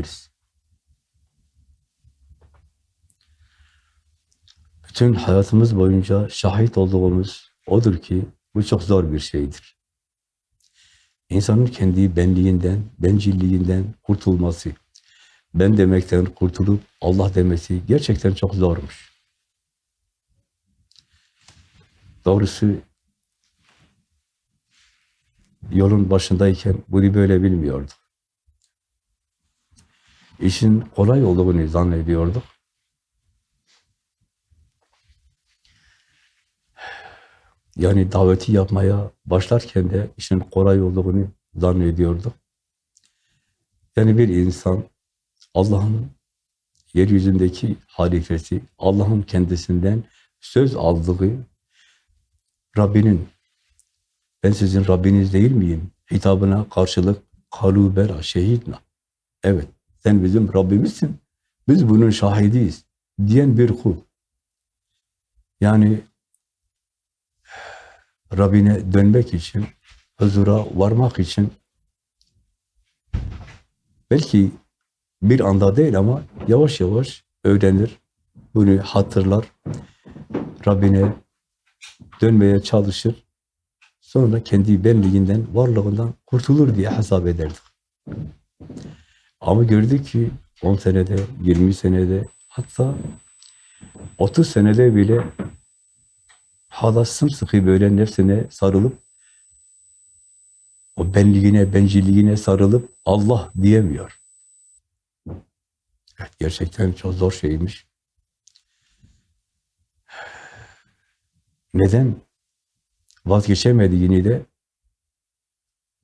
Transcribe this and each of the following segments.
olabiliriz. Bütün hayatımız boyunca şahit olduğumuz odur ki bu çok zor bir şeydir. İnsanın kendi benliğinden, bencilliğinden kurtulması, ben demekten kurtulup Allah demesi gerçekten çok zormuş. Doğrusu yolun başındayken bunu böyle bilmiyorduk. İşin kolay olduğunu zannediyorduk. Yani daveti yapmaya başlarken de işin kolay olduğunu zannediyorduk. Yani bir insan Allah'ın yeryüzündeki halifesi, Allah'ın kendisinden söz aldığı Rabbinin ben sizin Rabbiniz değil miyim? Hitabına karşılık kalu bela şehidna. Evet, sen bizim Rabbimizsin. Biz bunun şahidiyiz diyen bir kul. Yani Rabbine dönmek için, huzura varmak için belki bir anda değil ama yavaş yavaş öğrenir, bunu hatırlar, Rabbine dönmeye çalışır, sonra kendi benliğinden, varlığından kurtulur diye hesap ederdik. Ama gördük ki 10 senede, 20 senede, hatta 30 senede bile hala sımsıkı böyle nefsine sarılıp o benliğine, bencilliğine sarılıp Allah diyemiyor. Evet, gerçekten çok zor şeymiş. Neden vazgeçemediğini de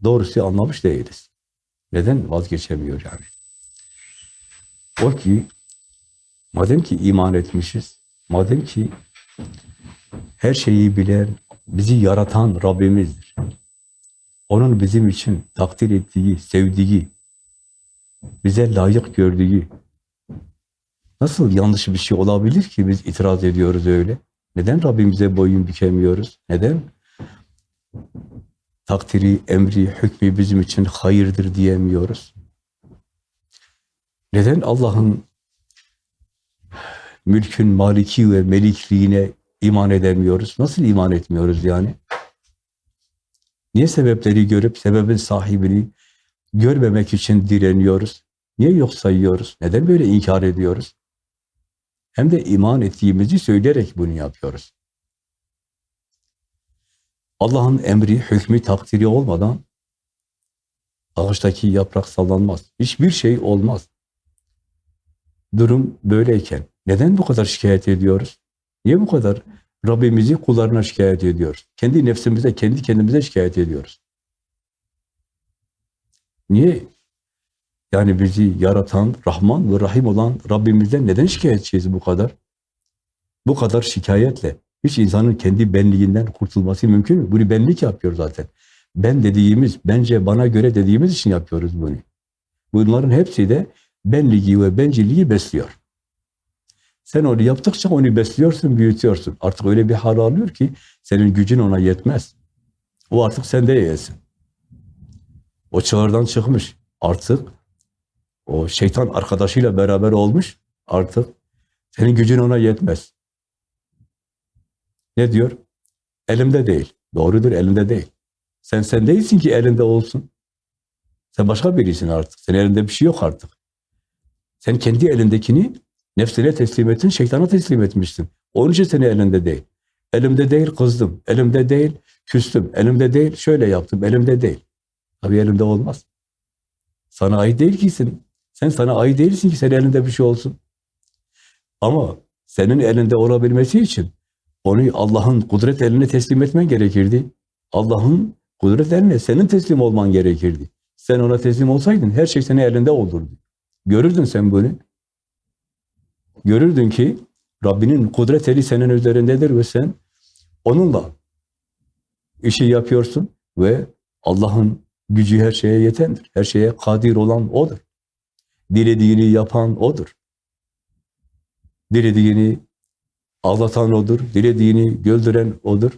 doğrusu anlamış değiliz. Neden vazgeçemiyor yani? O ki madem ki iman etmişiz, madem ki her şeyi bilen, bizi yaratan Rabbimizdir. Onun bizim için takdir ettiği, sevdiği, bize layık gördüğü nasıl yanlış bir şey olabilir ki biz itiraz ediyoruz öyle? Neden Rabbimize boyun bükemiyoruz? Neden? Takdiri, emri, hükmü bizim için hayırdır diyemiyoruz. Neden Allah'ın mülkün maliki ve melikliğine iman edemiyoruz? Nasıl iman etmiyoruz yani? Niye sebepleri görüp sebebin sahibini görmemek için direniyoruz? Niye yok sayıyoruz? Neden böyle inkar ediyoruz? Hem de iman ettiğimizi söyleyerek bunu yapıyoruz. Allah'ın emri, hükmü, takdiri olmadan ağaçtaki yaprak sallanmaz. Hiçbir şey olmaz. Durum böyleyken neden bu kadar şikayet ediyoruz? Niye bu kadar Rabbimizi kullarına şikayet ediyoruz? Kendi nefsimize, kendi kendimize şikayet ediyoruz. Niye? Yani bizi yaratan, Rahman ve Rahim olan Rabbimizden neden şikayetçiyiz bu kadar? Bu kadar şikayetle hiç insanın kendi benliğinden kurtulması mümkün mü? Bunu benlik yapıyor zaten. Ben dediğimiz, bence bana göre dediğimiz için yapıyoruz bunu. Bunların hepsi de benliği ve bencilliği besliyor. Sen onu yaptıkça onu besliyorsun, büyütüyorsun. Artık öyle bir hal alıyor ki senin gücün ona yetmez. O artık sende yesin. O çığırdan çıkmış. Artık o şeytan arkadaşıyla beraber olmuş. Artık senin gücün ona yetmez. Ne diyor? Elimde değil. Doğrudur, elimde değil. Sen sen değilsin ki elinde olsun. Sen başka birisin artık. Senin elinde bir şey yok artık. Sen kendi elindekini nefsine teslim ettin, şeytana teslim etmişsin. Onun için senin elinde değil. Elimde değil kızdım, elimde değil küstüm, elimde değil şöyle yaptım, elimde değil. Tabii elimde olmaz. Sana ait değil ki sen. Sen sana ait değilsin ki senin elinde bir şey olsun. Ama senin elinde olabilmesi için onu Allah'ın kudret eline teslim etmen gerekirdi. Allah'ın kudret eline senin teslim olman gerekirdi. Sen ona teslim olsaydın her şey senin elinde olurdu. Görürdün sen bunu. Görürdün ki Rabbinin kudret eli senin üzerindedir ve sen onunla işi yapıyorsun ve Allah'ın gücü her şeye yetendir. Her şeye kadir olan O'dur. Dilediğini yapan O'dur. Dilediğini ağlatan O'dur. Dilediğini güldüren O'dur.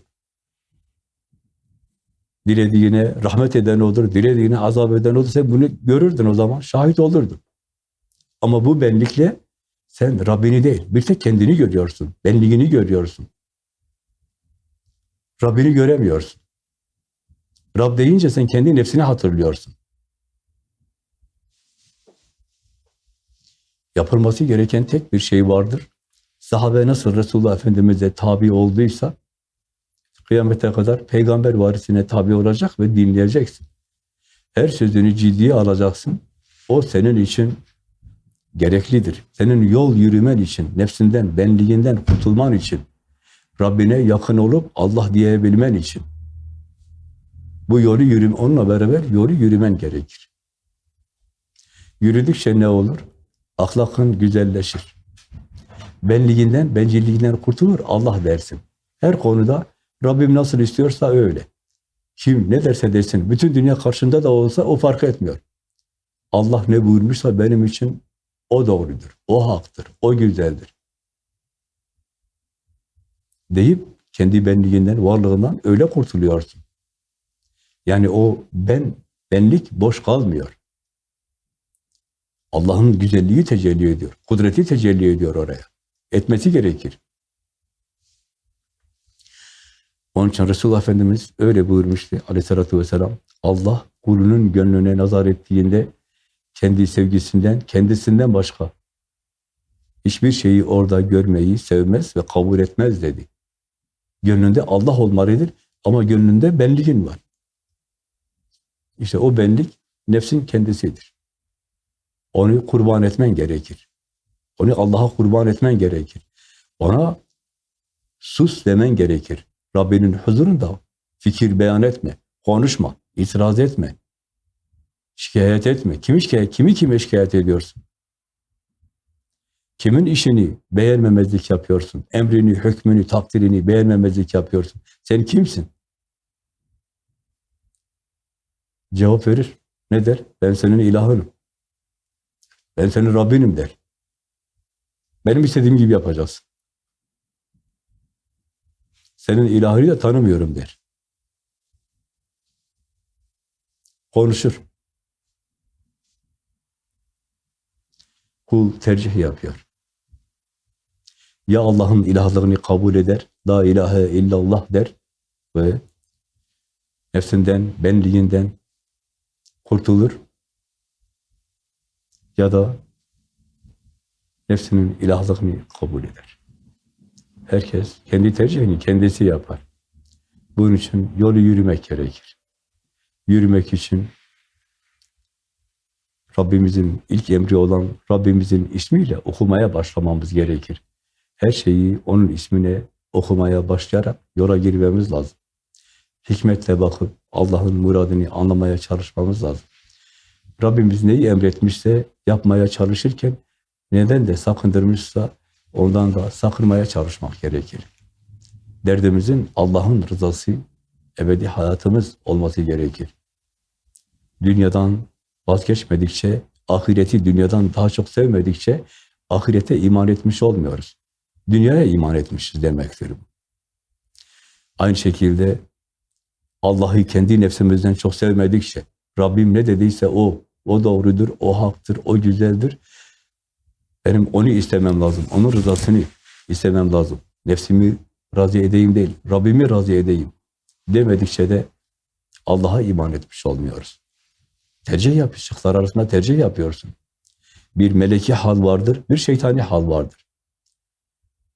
Dilediğine rahmet eden O'dur. Dilediğine azap eden O'dur. Sen bunu görürdün o zaman. Şahit olurdun. Ama bu benlikle sen Rabbini değil, bir tek kendini görüyorsun, benliğini görüyorsun. Rabbini göremiyorsun. Rab deyince sen kendi nefsini hatırlıyorsun. Yapılması gereken tek bir şey vardır. Sahabe nasıl Resulullah Efendimiz'e tabi olduysa, kıyamete kadar peygamber varisine tabi olacak ve dinleyeceksin. Her sözünü ciddiye alacaksın. O senin için gereklidir. Senin yol yürümen için, nefsinden, benliğinden kurtulman için, Rabbine yakın olup Allah diyebilmen için. Bu yolu yürüm, onunla beraber yolu yürümen gerekir. Yürüdükçe ne olur? Ahlakın güzelleşir. Benliğinden, bencilliğinden kurtulur, Allah dersin. Her konuda Rabbim nasıl istiyorsa öyle. Kim ne derse desin, bütün dünya karşında da olsa o fark etmiyor. Allah ne buyurmuşsa benim için o doğrudur, o haktır, o güzeldir. Deyip kendi benliğinden, varlığından öyle kurtuluyorsun. Yani o ben, benlik boş kalmıyor. Allah'ın güzelliği tecelli ediyor, kudreti tecelli ediyor oraya. Etmesi gerekir. Onun için Resulullah Efendimiz öyle buyurmuştu aleyhissalatü vesselam. Allah kulunun gönlüne nazar ettiğinde kendi sevgisinden, kendisinden başka hiçbir şeyi orada görmeyi sevmez ve kabul etmez dedi. Gönlünde Allah olmalıdır ama gönlünde benliğin var. İşte o benlik nefsin kendisidir. Onu kurban etmen gerekir. Onu Allah'a kurban etmen gerekir. Ona sus demen gerekir. Rabbinin huzurunda fikir beyan etme, konuşma, itiraz etme, şikayet etme. Kimi şikayet, kimi kime şikayet ediyorsun? Kimin işini beğenmemezlik yapıyorsun? Emrini, hükmünü, takdirini beğenmemezlik yapıyorsun. Sen kimsin? Cevap verir. Ne der? Ben senin ilahınım. Ben senin Rabbinim der. Benim istediğim gibi yapacaksın. Senin ilahını da tanımıyorum der. Konuşur. Kul tercih yapıyor. Ya Allah'ın ilahlığını kabul eder, la ilahe illallah der ve nefsinden, benliğinden kurtulur. Ya da nefsinin ilahlığını kabul eder. Herkes kendi tercihini kendisi yapar. Bunun için yolu yürümek gerekir. Yürümek için Rabbimizin ilk emri olan Rabbimizin ismiyle okumaya başlamamız gerekir. Her şeyi onun ismine okumaya başlayarak yola girmemiz lazım. Hikmetle bakıp Allah'ın muradını anlamaya çalışmamız lazım. Rabbimiz neyi emretmişse yapmaya çalışırken neden de sakındırmışsa ondan da sakınmaya çalışmak gerekir. Derdimizin Allah'ın rızası, ebedi hayatımız olması gerekir. Dünyadan vazgeçmedikçe, ahireti dünyadan daha çok sevmedikçe ahirete iman etmiş olmuyoruz. Dünyaya iman etmişiz demektir bu. Aynı şekilde Allah'ı kendi nefsimizden çok sevmedikçe, Rabbim ne dediyse o, o doğrudur, o haktır, o güzeldir. Benim onu istemem lazım, onun rızasını istemem lazım. Nefsimi razı edeyim değil, Rabbimi razı edeyim demedikçe de Allah'a iman etmiş olmuyoruz. Tercih yap, şıklar arasında tercih yapıyorsun. Bir meleki hal vardır, bir şeytani hal vardır.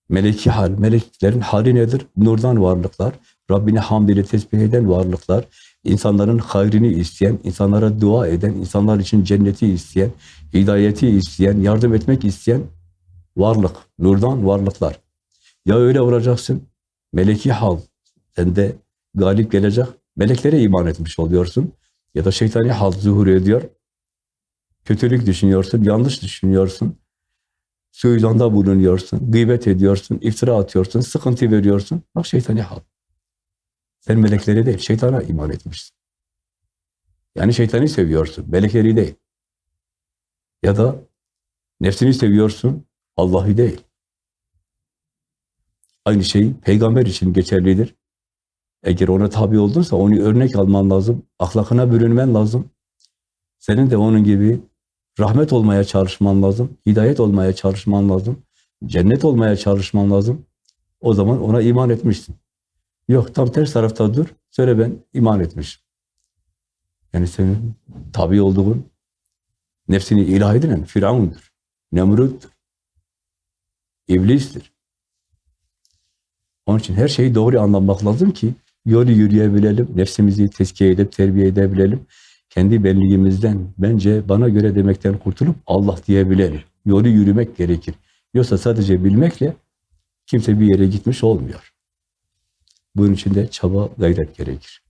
Meleki hal, meleklerin hali nedir? Nurdan varlıklar, Rabbini hamd ile tesbih eden varlıklar, insanların hayrını isteyen, insanlara dua eden, insanlar için cenneti isteyen, hidayeti isteyen, yardım etmek isteyen varlık, nurdan varlıklar. Ya öyle olacaksın, meleki hal sende galip gelecek, meleklere iman etmiş oluyorsun. Ya da şeytani hal zuhur ediyor. Kötülük düşünüyorsun, yanlış düşünüyorsun. Suizanda bulunuyorsun, gıybet ediyorsun, iftira atıyorsun, sıkıntı veriyorsun. Bak şeytani hal. Sen melekleri değil, şeytana iman etmişsin. Yani şeytani seviyorsun, melekleri değil. Ya da nefsini seviyorsun, Allah'ı değil. Aynı şey peygamber için geçerlidir. Eğer ona tabi oldunsa onu örnek alman lazım. Ahlakına bürünmen lazım. Senin de onun gibi Rahmet olmaya çalışman lazım. Hidayet olmaya çalışman lazım. Cennet olmaya çalışman lazım. O zaman ona iman etmişsin. Yok tam ters tarafta dur. Söyle ben iman etmişim. Yani senin tabi olduğun nefsini ilah edilen Firavun'dur. Nemrut'tur. İblis'tir. Onun için her şeyi doğru anlamak lazım ki yolu yürüyebilelim, nefsimizi tezkiye edip terbiye edebilelim. Kendi benliğimizden, bence bana göre demekten kurtulup Allah diyebilelim. Yolu yürümek gerekir. Yoksa sadece bilmekle kimse bir yere gitmiş olmuyor. Bunun için de çaba, gayret gerekir.